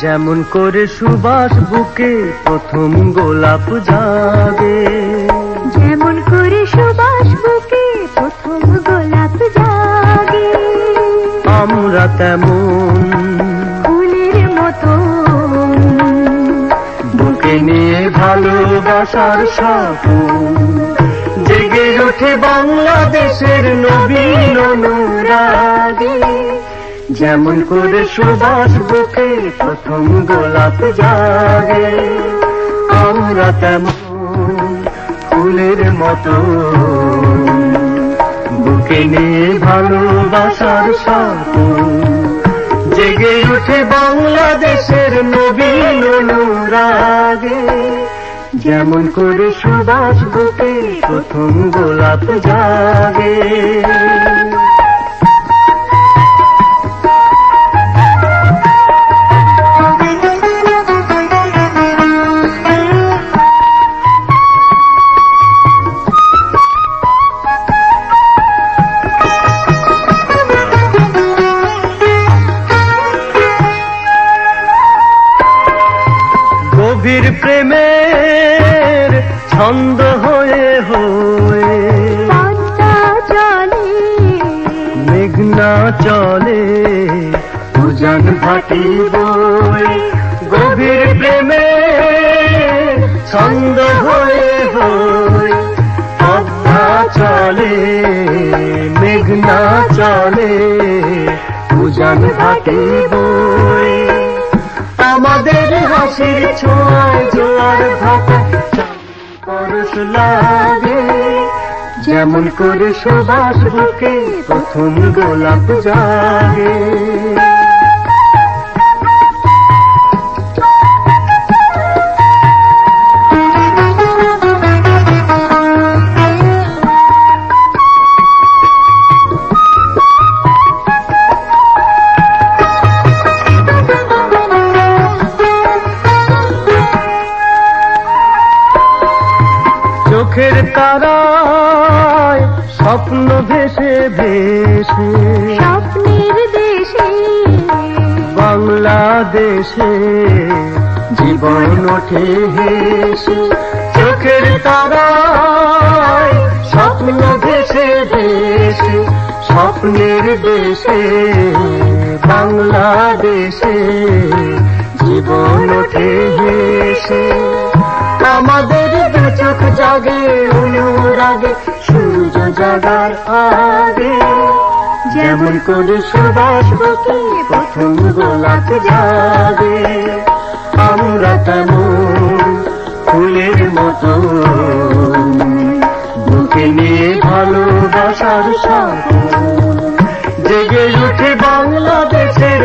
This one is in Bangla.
যেমন করে সুবাস বুকে প্রথম গোলাপ জাগে। যেমন করে সুবাস বুকে প্রথম গোলাপ জাগে। আমরা তেমন ফুলের মতো বুকে নিয়ে ভালোবাসার স্বপ্ন জেগে ওঠে বাংলাদেশের নবীন অনুরাগে। যেমন করে সুবাস বুকে প্রথম গোলাপ জাগে, আমরা তেমন ফুলের মতো। বুকে নিয়ে ভালোবাসার স্বপ্ন জেগে উঠে যেমন করে সুবাস বুকে প্রথম গোলাপ জাগে। গভীর প্রেমের ছন্দ হয়ে হয়ে চলে মেঘনা চলে উজান ভাটি গভীর প্রেমের ছন্দ হয়ে হয়ে পদ্মা চলে মেঘনা চলে উজান ভাটি বই আমাদের হাসির ছোঁয়ায় জোয়ার ভাটা পরশ লাগে যেমন করে সুবাস বুকে প্রথম গোলাপ জাগে। চোখের তারায় স্বপ্ন ভেসে ভেসে। স্বপ্নের দেশে। বাংলাদেশে জীবন ওঠে হেসে। চোখের তারায় স্বপ্ন ভেসে ভেসে। স্বপ্নের দেশে বাংলাদেশে জীবন ওঠে হেসে। আমাদের চোখ জাগে অনুরাগে সূর্য জাগার আগে। যেমন করে সুবাস বুকে প্রথম গোলাপ জাগে। আমরা তেমন ফুলের মতো বুকে নিয়ে ভালোবাসার স্বপ্ন জেগে উঠে বাংলাদেশের